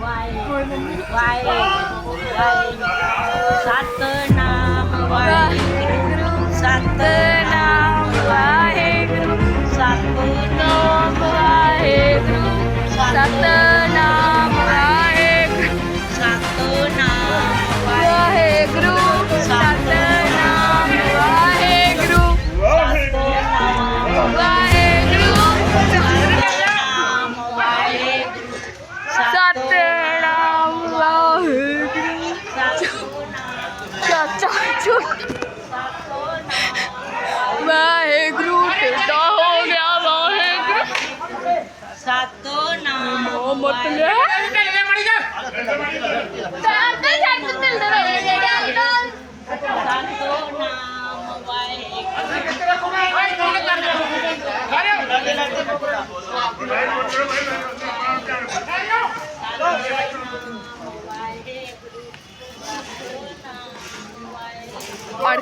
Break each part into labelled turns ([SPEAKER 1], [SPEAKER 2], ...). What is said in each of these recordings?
[SPEAKER 1] ਵਾਹਿਗੁਰੂ ਵਾਹਿਗੁਰੂ ਸਤਨਾਮ
[SPEAKER 2] ਚਾਚਾ। ਝੂਠ ਵਾਹਿਗੁਰੂ ਟੇਡਾ ਹੋ ਗਿਆ ਵਾਹਿਗੁਰੂ।
[SPEAKER 1] ਸਤਨਾਮ।
[SPEAKER 2] ਉਹ ਮਤ ਲੈ ਚਾਚਾ ਛੱਡ ਮਿਲਦੇ ਰਹੇ ਜਿਹੜੇ ਅੰਕਲ
[SPEAKER 1] ਸਤਨਾਮ ਵਾਹਿਗੁਰੂ।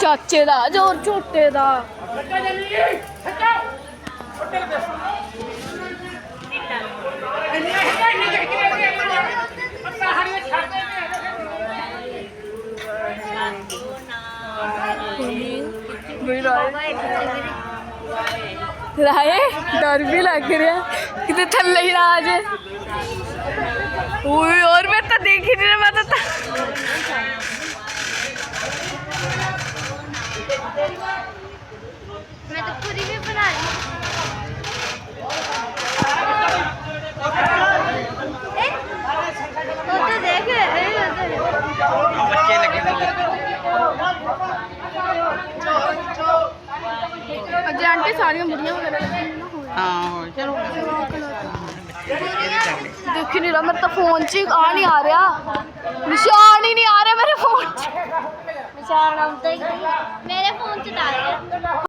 [SPEAKER 2] ਚਾਚੇ ਦਾ ਜੋਰ ਝੋਟੇ ਦਾ। ਵੀ ਰਾਏ। ਰਾਏ ਡਰ ਵੀ ਲੱਗ ਰਿਹਾ। ਕਿਤੇ ਥੱਲੇ ਹੀ ਨਾ ਆ ਜੇ ਓਏ ਔਰ ਮੈਂ ਤਾਂ ਦੇਖ ਨਹੀਂ ਮੈਂ ਤਾਂ ਆਂਟੀ ਸਾਰੀਆਂ ਦੇਖੀ ਨਹੀਂ ਰਹਾ ਤਾਂ ਫੋਨ 'ਚ ਆ ਨਹੀਂ ਆ ਰਿਹਾ। ਨਿਸ਼ਾਨ ਹੀ ਨਹੀਂ ਆ ਰਿਹਾ ਮੇਰੇ ਫੋਨ 'ਚ।
[SPEAKER 3] ਨਿਸ਼ਾਨ ਆਉਂਦਾ ਹੀ